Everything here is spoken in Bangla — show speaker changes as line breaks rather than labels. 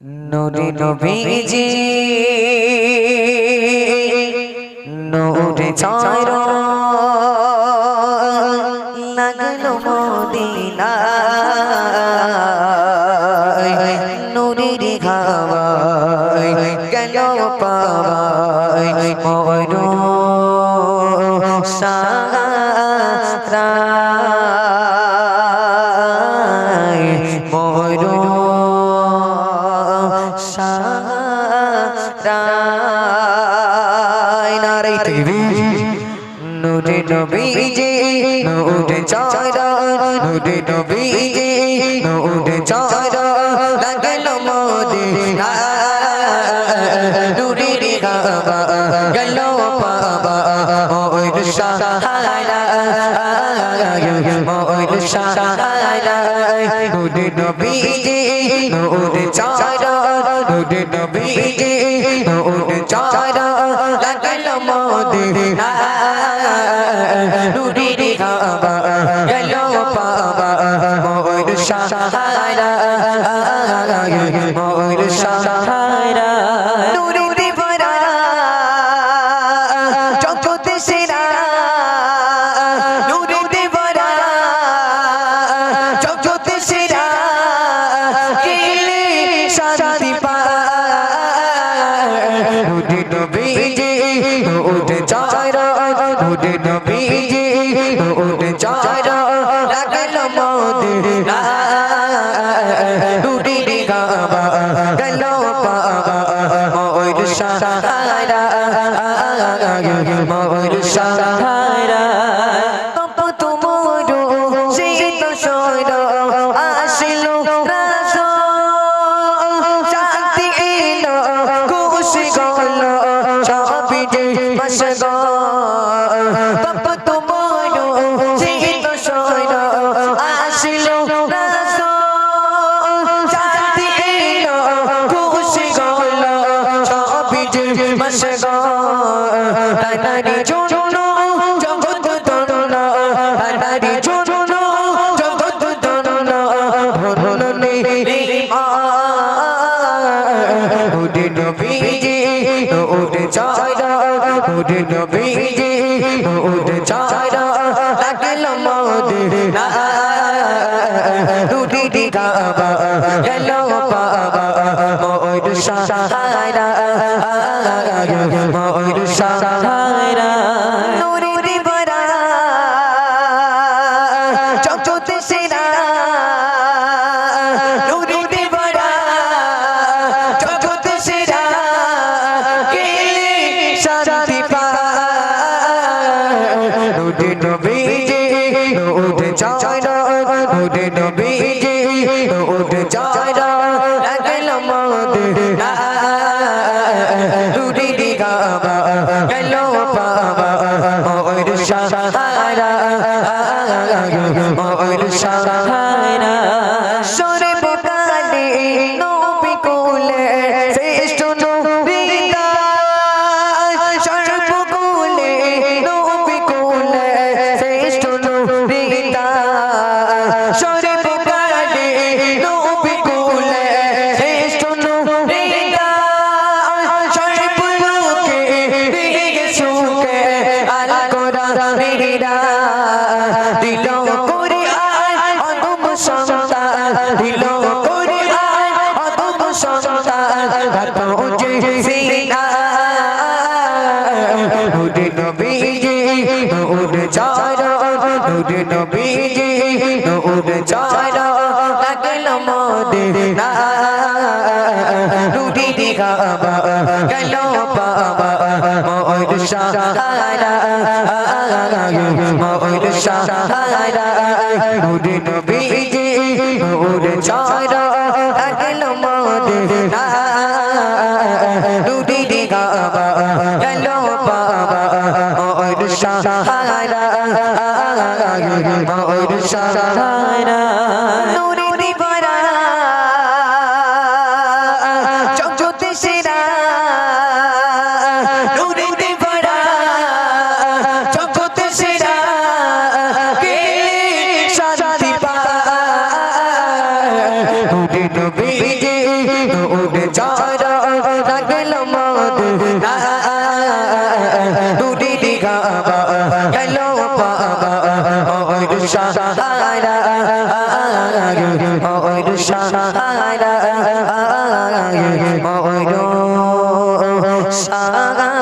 নুরি নবীজি। নুরি চার লাগল মদিনা নুরির খাওয়াই গেল পাওয়াই ময়ূর সারাই নারে তকবীর নুরে নবীজি নুরে চারা নুরে নবীজি নুরে চারা লাগল মদিনা নুরে রে গাবা গেল পাবা ওই সাহারা ওই সাহারা, নুরে নবীজি নুরে চারা নুরে নবীজি নুরে চারা লাগল মদিনা নুরে রে গাবা গেল পাবা মোর সাহারা মোর সাহারা। মদিনা নুরে গাবা গেল পাবা ময়ূর সাহারা ময়ূর সাহারা নবীজি উঠে চারা উঠে নবীজি রুটি দিগাবা গেল পাবা ময়ূর সাহারা ময়ূর সাহারা উঠে চারা গেল মদিনা নুরি দিগাবা গেল পাবা ময়ূর সাহারা ময়ূর সাহারা। সরে মেরা দিল করে আয় অদম সন্তান। দিল করে আয় অদম সন্তান। ঘাট উঠে সিনা উঠে নবীজি উঠে চারা উঠে নবীজি উঠে চারা লাগল মদিনা। রুটি দিগাবা গেল পাবা ময়ূর সাহারা ময়ূর সাহারা উঠে নবীজি উঠে চারা লাগল মদিনা রুটি দিগাবা ডুবিয়ে উড়ে চারা লাগল মদ। দুটি দিঘা গেল পাবা। ওর সাহারা ওর সাহারা ওর সাহারা